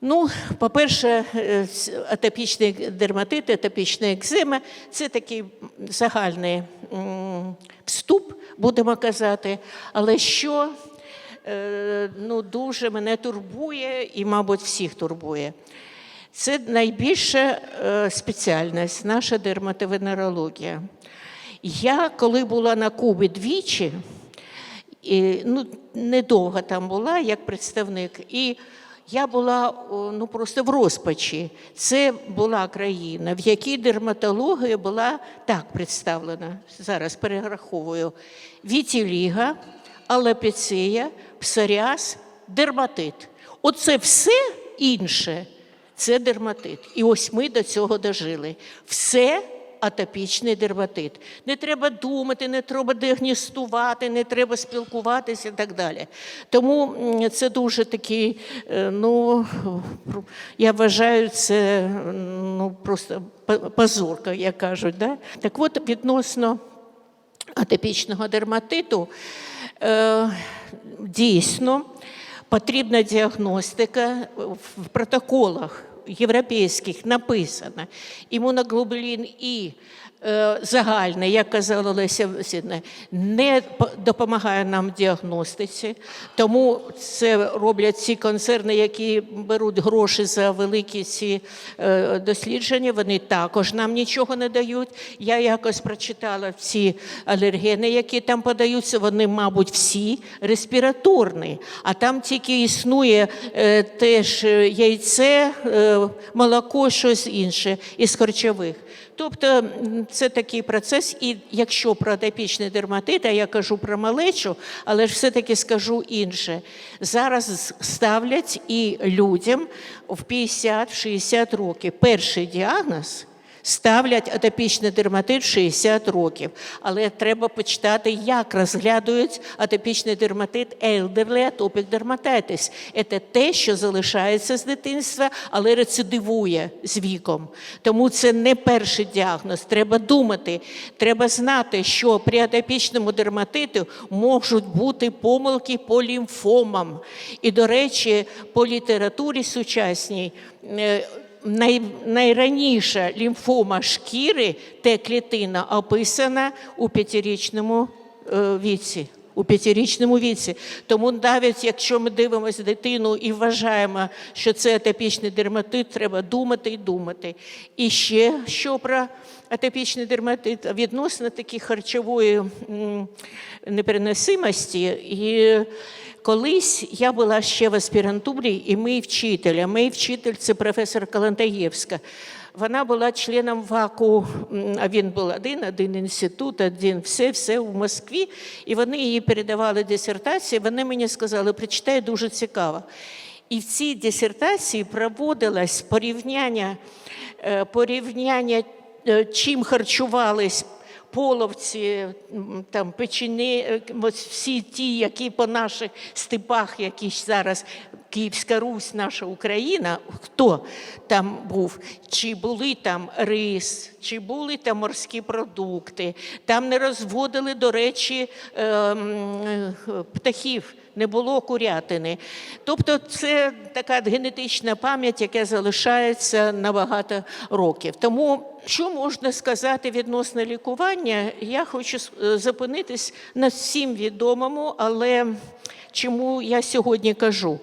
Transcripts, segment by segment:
Ну, по-перше, е, атопічний дерматит, атопічна екзима це такий загальний вступ, будемо казати. Але що е, ну, дуже мене турбує і, мабуть, всіх турбує. Це найбільша е, спеціальність, наша дерматовенерологія. Я, коли була на Кубі двічі, і, ну, недовго там була як представник. І я була ну, просто в розпачі. Це була країна, в якій дерматологія була так представлена. Зараз перераховую: вітіліга, алапеція, псоріаз, дерматит. Оце все інше це дерматит. І ось ми до цього дожили. Все атопічний дерматит. Не треба думати, не треба діагностувати, не треба спілкуватися і так далі. Тому це дуже такий, е, ну, я вважаю, це ну, просто по- позорка, як кажуть. Да? Так от, відносно атопічного дерматиту, е, дійсно потрібна діагностика в протоколах європейських написано. Імуноглобулін І е, загальний, як казала Леся Васильівна, не допомагає нам в діагностиці, тому це роблять ці концерни, які беруть гроші за великі ці е, дослідження, вони також нам нічого не дають. Я якось прочитала ці алергени, які там подаються, вони, мабуть, всі респіраторні, а там тільки існує е, теж яйце, молоко, щось інше із харчових. Тобто це такий процес, і якщо про атопічний дерматит, а я кажу про малечу, але ж все-таки скажу інше. Зараз ставлять і людям в 50-60 років перший діагноз ставлять атопічний дерматит 60 років. Але треба почитати, як розглядують атопічний дерматит elderly atopic dermatitis. Це те, що залишається з дитинства, але рецидивує з віком. Тому це не перший діагноз. Треба думати, треба знати, що при атопічному дерматиту можуть бути помилки по лімфомам. І, до речі, по літературі сучасній. Най, найраніша лімфома шкіри, те клітина описана у п'ятирічному е, віці. У п'ятирічному віці. Тому навіть якщо ми дивимося дитину і вважаємо, що це атопічний дерматит, треба думати і думати. І ще що про атопічний дерматит відносно такі харчової непереносимості. І Колись я була ще в аспірантурі, і мій вчитель, а мій вчитель це професор Калантаєвська. Вона була членом ВАКу, а він був один, один інститут, один все, все в Москві. І вони їй передавали дисертації. Вони мені сказали, прочитай дуже цікаво. І в цій дисертації проводилось порівняння, е, порівняння е, чим харчувались половці, там печені, е, всі ті, які по наших степах, які зараз Київська Русь, наша Україна, хто там був, чи були там рис, чи були там морські продукти, там не розводили, до речі, е, е, птахів не було курятини. Тобто це така генетична пам'ять, яка залишається на багато років. Тому що можна сказати відносно лікування? Я хочу е, зупинитись на всім відомому, але чому я сьогодні кажу?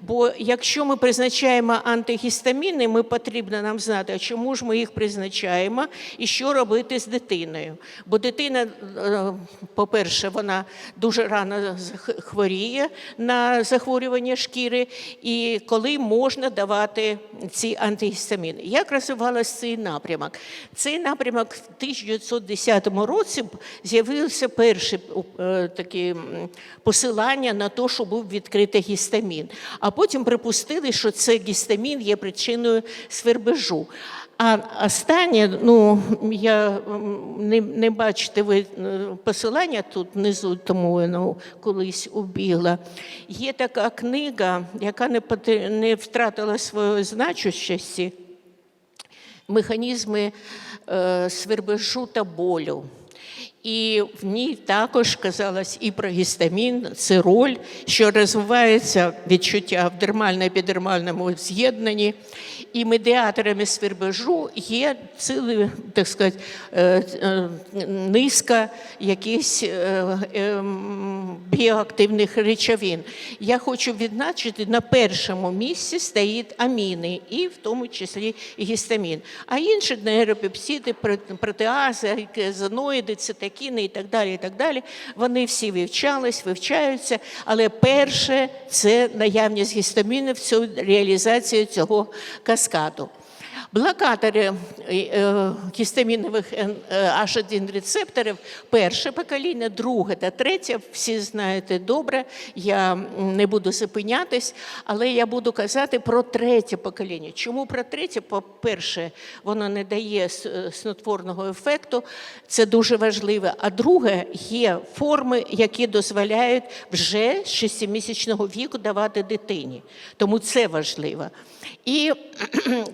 Бо якщо ми призначаємо антигістаміни, ми потрібно нам знати, чому ж ми їх призначаємо і що робити з дитиною. Бо дитина, е, по-перше, вона дуже рано хворіє на захворювання шкіри, і коли можна давати ці антигістаміни. Як розвивався цей напрямок? Цей напрямок в 1910 році з'явився перші е, такі посилання на те, що був відкритий гістамін. А потім припустили, що це гістамін є причиною свербежу. А останнє, ну я не, не бачите ви е, посилання тут внизу, тому воно колись убігла. Є така книга, яка не, не втратила своєї значущості механізми е, свербежу та болю. І в ній також казалось і про гістамін, це роль, що розвивається відчуття в дермально-епідермальному з'єднанні. І медіаторами свербежу є цілий, так сказати, е, е, низка якихось е, біоактивних речовин. Я хочу відзначити, на першому місці стоїть аміни, і в тому числі гістамін. А інші нейропепсиди, протеази, казаноїди, цитокіни і так далі, і так далі, вони всі вивчались, вивчаються, але перше це наявність гістамінів, цю реалізацію цього pescado. Блокатори е, е, гістамінових е, H1 рецепторів перше покоління, друге та третє, всі знаєте добре, я не буду зупинятись, але я буду казати про третє покоління. Чому про третє? По-перше, воно не дає е, снотворного ефекту, це дуже важливо. А друге, є форми, які дозволяють вже з 6-місячного віку давати дитині. Тому це важливо. І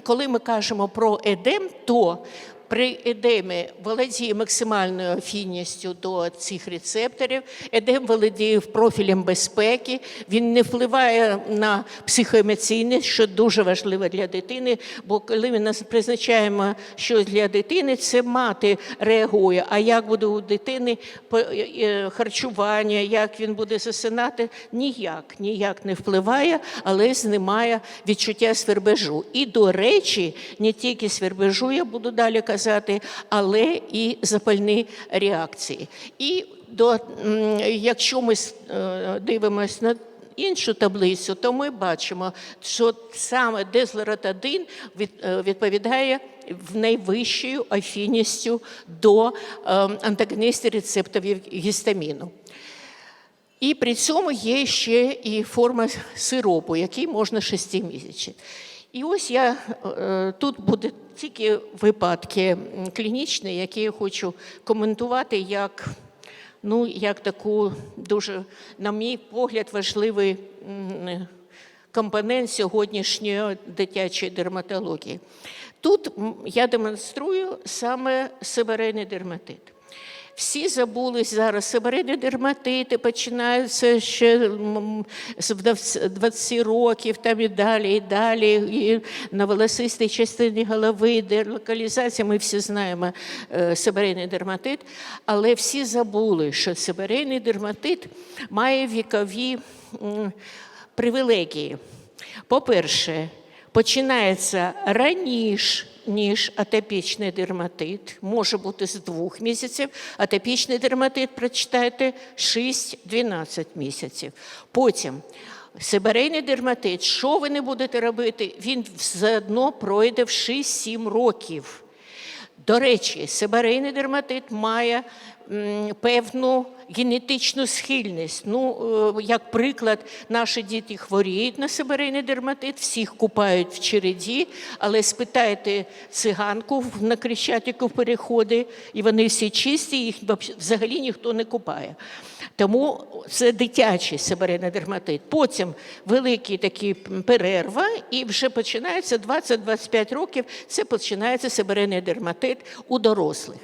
коли ми кажемо про едем, то при едемі володіє максимальною афінністю до цих рецепторів. Едем володіє профілем безпеки, він не впливає на психоемоційне, що дуже важливо для дитини. Бо коли ми нас призначаємо щось для дитини, це мати реагує. А як буде у дитини по- е, харчування, як він буде засинати, ніяк, ніяк не впливає, але знімає відчуття свербежу. І, до речі, не тільки свербежу, я буду далі казати, але і запальні реакції. І до, якщо ми е, дивимося на іншу таблицю, то ми бачимо, що саме дезлоротадин від, е, відповідає в найвищою афіністю до е, антагоністів рецепторів гістаміну. І при цьому є ще і форма сиропу, який можна 6 місяців. І ось я е, тут буде тільки випадки клінічні, які я хочу коментувати як, ну, як таку дуже, на мій погляд, важливий компонент сьогоднішньої дитячої дерматології. Тут я демонструю саме сибирейний дерматит. Всі забулись зараз сибирейні дерматити, починаються ще з вдав- 20 років, там і далі, і далі, і на волосистій частині голови, делокалізація. ми всі знаємо е, дерматит, але всі забули, що сибирейний дерматит має вікові привілегії. По-перше, починається раніше, ніж атопічний дерматит, може бути з двох місяців. Атопічний дерматит, прочитайте, 6-12 місяців. Потім сибирейний дерматит, що ви не будете робити, він все одно пройде в 6-7 років. До речі, сибарейний дерматит має певну генетичну схильність. Ну, е, як приклад, наші діти хворіють на сибарейний дерматит, всіх купають в череді, але спитайте циганку на Крещатику переходи, і вони всі чисті, їх взагалі ніхто не купає. Тому це дитячий сибарейний дерматит. Потім великий такий перерва, і вже починається 20-25 років. Це починається сибарейний дерматит у дорослих.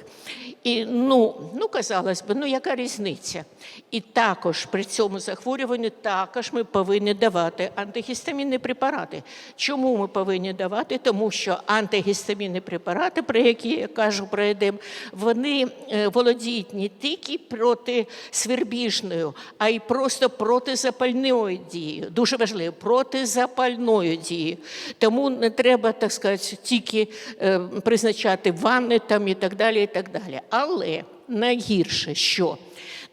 І ну, ну казалось би, ну яка різниця? І також при цьому захворюванні також ми повинні давати антигістамінні препарати. Чому ми повинні давати? Тому що антигістамінні препарати, про які я кажу про едем, вони е, володіють не тільки проти свербіжною, а й просто протизапальною дією. Дуже важливо, протизапальною дією. Тому не треба, так сказати, тільки е, призначати ванни там і так далі. і так далі. Але найгірше що?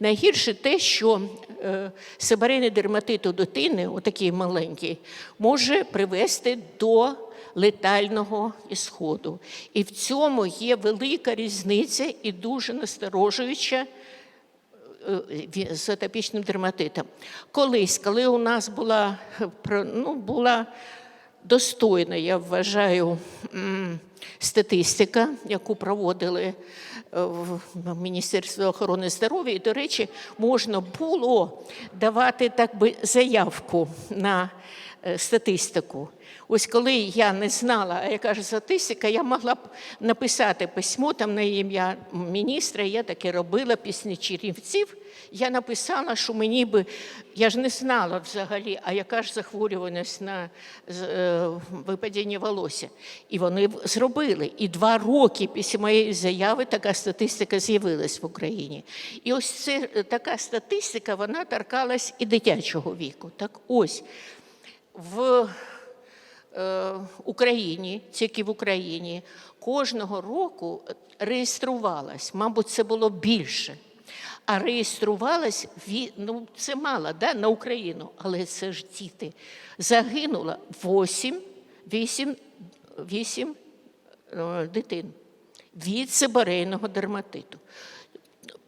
Найгірше те, що е, сибарейний дерматит у дитини, отакий маленький, може привести до летального ісходу. І в цьому є велика різниця і дуже насторожуюча е, з атопічним дерматитом. Колись, коли у нас була, ну, була достойна, я вважаю, статистика, яку проводили в Міністерстві охорони здоров'я, і, до речі, можна було давати так би заявку на е, статистику. Ось коли я не знала, яка ж статистика, я могла б написати письмо там на ім'я міністра, я таке робила пісні Чернівців. Я написала, що мені би, я ж не знала взагалі, а яка ж захворюваність на е, випадіння волосся. І вони зробили. І два роки після моєї заяви така статистика з'явилась в Україні. І ось це е, така статистика, вона торкалась і дитячого віку. Так ось в Україні, тільки в Україні, кожного року реєструвалось, мабуть, це було більше. А реєструвалось, ві- ну це мало да, на Україну, але це ж діти. Загинуло 8, 8, 8 е, дитин від сибарейного дерматиту.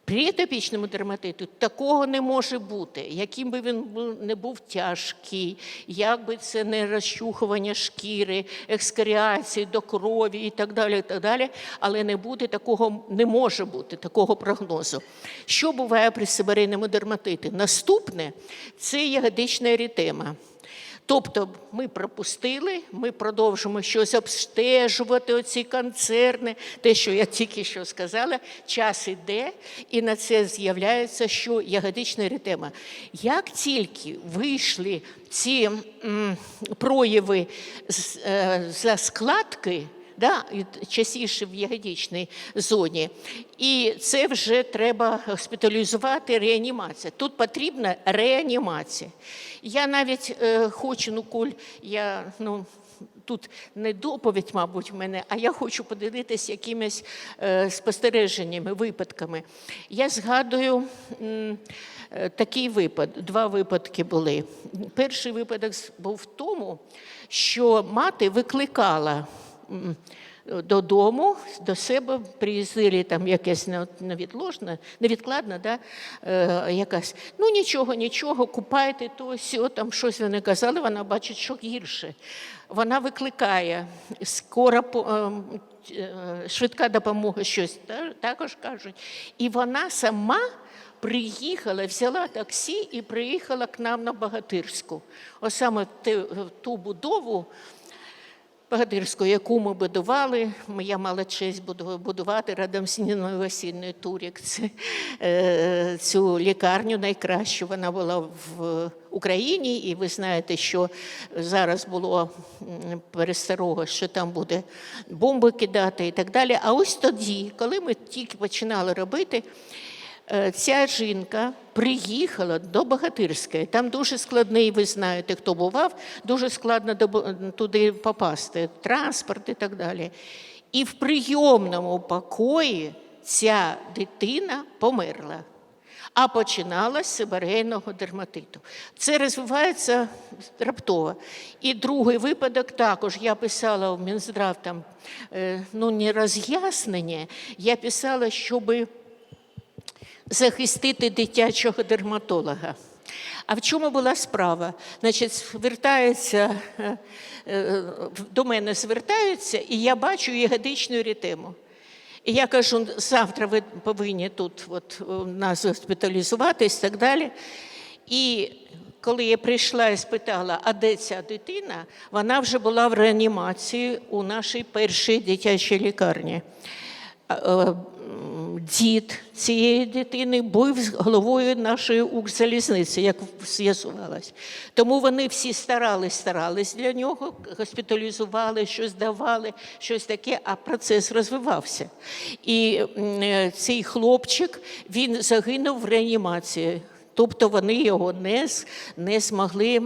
При атопічному дерматиту такого не може бути, яким би він не був тяжкий, як би це не розчухування шкіри, екскаріації до крові і так далі, і так далі, але не буде такого, не може бути такого прогнозу. Що буває при сибарейному дерматиті? Наступне це ягодична ерітема. Тобто ми пропустили, ми продовжимо щось обстежувати, оці концерни, те, що я тільки що сказала, час іде, і на це з'являється, що ягодична еритема. Як тільки вийшли ці м, прояви з, е, за складки, да, частіше в ягодичній зоні. І це вже треба госпіталізувати, реанімація. Тут потрібна реанімація. Я навіть е, хочу, ну, Коль, я ну. Тут не доповідь, мабуть, в мене, а я хочу поділитися якимись е, спостереженнями, випадками. Я згадую м, е, такий випадок, два випадки були. Перший випадок був в тому, що мати викликала додому, до себе приїздили там якесь невідложне, невідкладне, да, е, якась. Ну нічого, нічого, купайте то, сьо, там щось вони казали, вона бачить, що гірше. Вона викликає скоро ем, е, швидка допомога, щось та- також кажуть. І вона сама приїхала, взяла таксі і приїхала к нам на Багатирську. Ось саме в в ту будову, Багатирську, яку ми будували, я мала честь будувати разом з Ніною Васильною Турік. Е, цю лікарню найкращу. Вона була в Україні, і ви знаєте, що зараз було пересторога, що там буде бомби кидати і так далі. А ось тоді, коли ми тільки починали робити, Ця жінка приїхала до Богатирської. Там дуже складний, ви знаєте, хто бував, дуже складно туди попасти, транспорт і так далі. І в прийомному покої ця дитина померла. А починалась з сибарейного дерматиту. Це розвивається раптово. І другий випадок також. Я писала в Мінздрав там е, ну, не роз'яснення, я писала, щоби захистити дитячого дерматолога. А в чому була справа? Значить, звертаються, е, е, до мене звертаються, і я бачу ягодичну ерітему. І я кажу, завтра ви повинні тут от, нас госпіталізуватись і так далі. І коли я прийшла і спитала, а де ця дитина, вона вже була в реанімації у нашій першій дитячій лікарні. Дід цієї дитини був головою нашої Укрзалізниці, як з'ясувалось. Тому вони всі старались, старались для нього, госпіталізували, щось давали, щось таке, а процес розвивався. І е, цей хлопчик він загинув в реанімації. Тобто вони його не, не змогли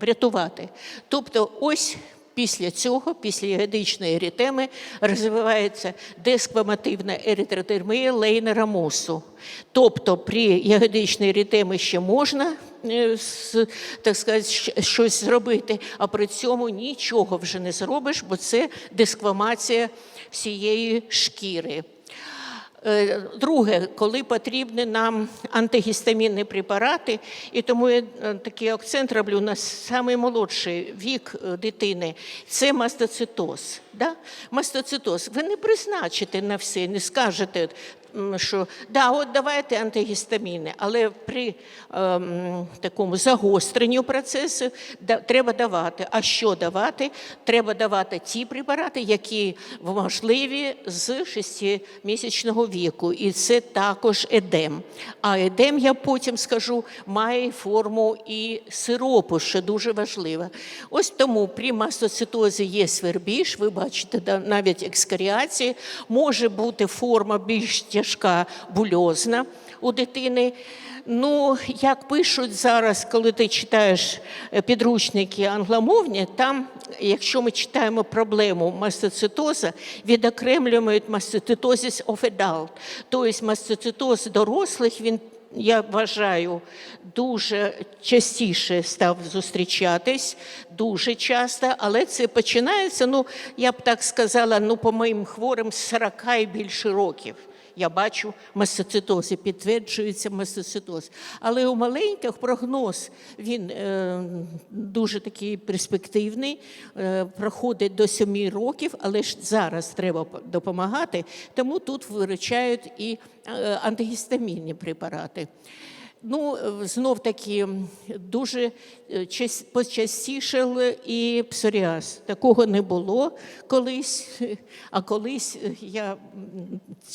врятувати. Тобто, ось Після цього, після ягодичної еритеми, розвивається десквамативна еритротермія лейнера мусу. Тобто при ягодичній еритемі ще можна е, так сказати, щось зробити, а при цьому нічого вже не зробиш, бо це десквамація всієї шкіри. Е, Друге, коли потрібні нам антигістамінні препарати, і тому я е, такий акцент роблю на наймолодший молодший вік е, дитини, це мастоцитоз. Да? Мастоцитоз. Ви не призначите на все, не скажете, що да, от давайте антигістаміни, але при ем, такому загостренню процесу да, треба давати. А що давати? Треба давати ті препарати, які можливі з 6-місячного віку. І це також едем. А едем, я потім скажу, має форму і сиропу, що дуже важливо. Ось тому при мастоцитозі є свербіж, ви бачите, навіть екскаріації, може бути форма більш тяжка, бульозна у дитини. Ну, як пишуть зараз, коли ти читаєш е, підручники англомовні, там, якщо ми читаємо проблему мастоцитоза, відокремлюють мастоцитозис of. Тобто мастоцитоз дорослих, він я вважаю, дуже частіше став зустрічатись, дуже часто, але це починається, ну, я б так сказала, ну, по моїм хворим з 40 і більше років. Я бачу мастоцитоз і підтверджується мастоцитоз. Але у маленьких прогноз він е, дуже такий перспективний, е, проходить до 7 років, але ж зараз треба допомагати, тому тут виручають і е, антигістамінні препарати. Ну, знов таки дуже е, час- і псоріаз. Такого не було колись, а колись е, я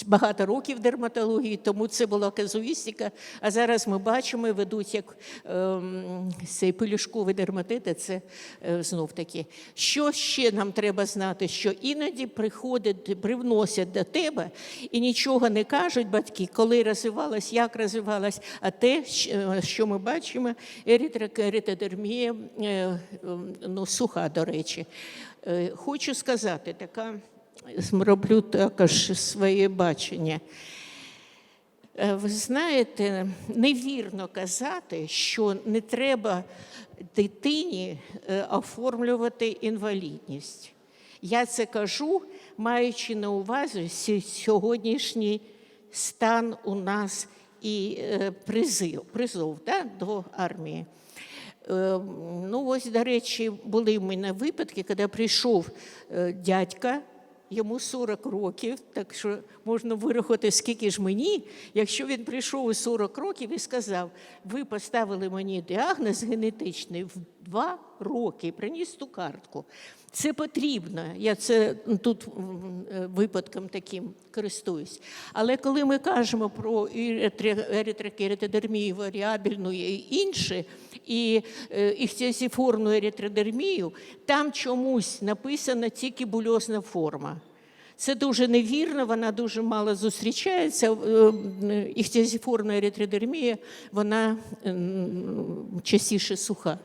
багато років в дерматології, тому це була казуїстика. А зараз ми бачимо, ведуть як ем, цей пелюшковий дерматит, а це е, знов таки. Що ще нам треба знати? Що іноді приходять, привносять до тебе і нічого не кажуть батьки, коли розвивалась, як розвивалась, а те, е, що ми бачимо, еритротермія, е, ну, суха, до речі. Е, Хочу сказати, така роблю також своє бачення. Е, Ви знаєте, невірно казати, що не треба дитині е, оформлювати інвалідність. Я це кажу, маючи на увазі сьогоднішній стан у нас і е, призив, призов да, до армії. Е, Ну, ось, до речі, були в мене випадки, коли прийшов е, дядька, йому 40 років, так що можна вирахувати, скільки ж мені, якщо він прийшов у 40 років і сказав, ви поставили мені діагноз генетичний 2 роки, приніс ту картку. Це потрібно. Я це тут е, випадком таким користуюсь. Але коли ми кажемо про еритрокератодермію варіабельну і інше, і е, іхтіозіфорну еритродермію, там чомусь написана тільки бульозна форма. Це дуже невірно, вона дуже мало зустрічається. Е, Іхтіозіфорна еритродермія, вона частіше суха.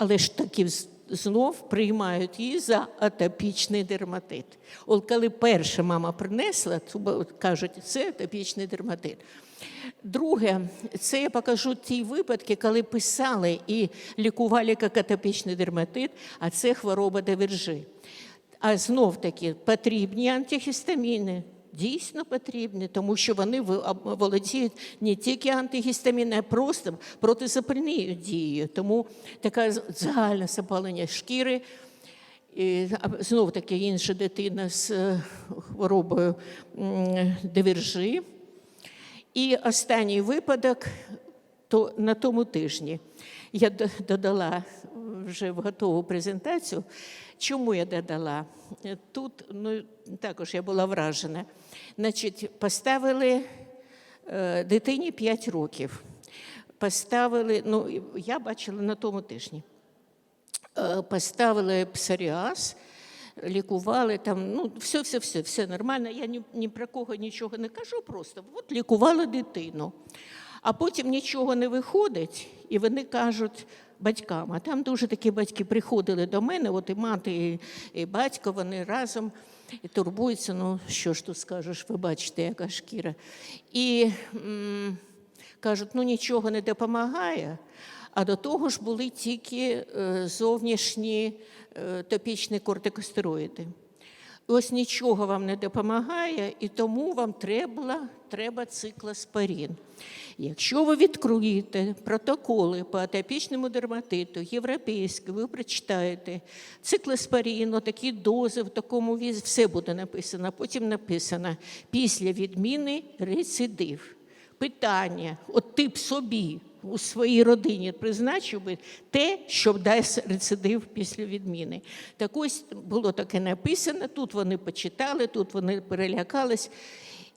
Але ж таки знов приймають її за атопічний дерматит. От коли перша мама принесла, то кажуть, це атопічний дерматит. Друге, це я покажу ті випадки, коли писали і лікували як атопічний дерматит, а це хвороба Девержи. А знов таки потрібні антигістаміни. Дійсно потрібні, тому що вони володіють не тільки антигістамінною, а просто протизапальною дією. Тому таке загальне запалення шкіри. І, знов таки інша дитина з е, хворобою м, Девержи. І останній випадок то на тому тижні я додала вже в готову презентацію. Чому я додала? Е, Тут ну, також я була вражена. Значить, поставили е, дитині 5 років. Поставили, ну, я бачила на тому тижні. Е, Поставили псоріаз, лікували там, ну, все, все, все, все нормально. Я ні, ні про кого нічого не кажу, просто от лікували дитину. А потім нічого не виходить, і вони кажуть батькам. А там дуже такі батьки приходили до мене, от і мати, і, і батько, вони разом і турбуються. Ну, що ж тут скажеш, ви бачите, яка шкіра. І м, кажуть, ну нічого не допомагає. А до того ж були тільки е, зовнішні е, топічні кортикостероїди. Ось нічого вам не допомагає, і тому вам треба, треба циклоспорін. Якщо ви відкриєте протоколи по атопічному дерматиту, європейські, ви прочитаєте циклоспорін, такі дози в такому візі, все буде написано. Потім написано після відміни рецидив. Питання, от ти б собі у своїй родині призначив би те, що дасть рецидив після відміни. Так ось було таке написано, тут вони почитали, тут вони перелякались.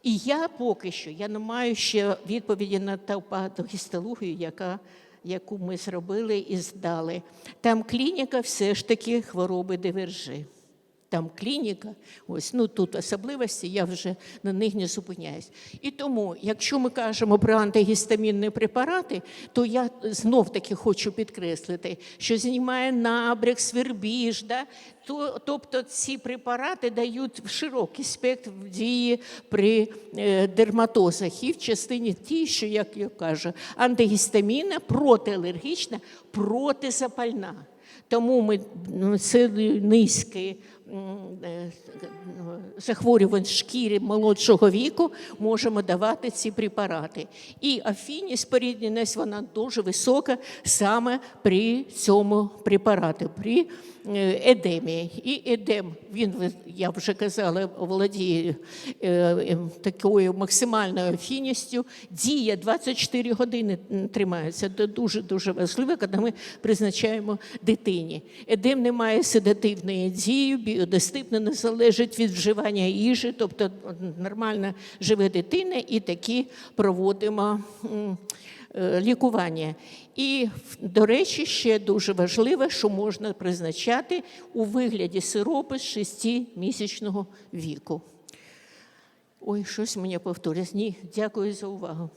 І я поки що я не маю ще відповіді на ту патогістологію, яка, яку ми зробили і здали. Там клініка все ж таки хвороби дивержи. Там клініка, ось ну тут особливості, я вже на них не зупиняюсь. І тому, якщо ми кажемо про антигістамінні препарати, то я знов таки хочу підкреслити, що знімає набряк, свербіж, да? то, тобто ці препарати дають широкий спектр дії при е, дерматозах і в частині ті, що, як я кажу, антигістамінна, протиалергічна, протизапальна. Тому ми ну, це ну, захворювань шкіри молодшого віку можемо давати ці препарати. І афінність, порідненість, вона дуже висока саме при цьому препараті, при е, едемі. І едем, він, я вже казала, володіє е, е, такою максимальною афінністю. Дія 24 години тримається. Це дуже-дуже важливо, коли ми призначаємо дитині. Едем не має седативної дії, біодоступно не залежить від вживання їжі, тобто нормально живе дитина і такі проводимо е, лікування. І, до речі, ще дуже важливо, що можна призначати у вигляді сиропу з 6-місячного віку. Ой, щось мені повторюсь. Ні, дякую за увагу.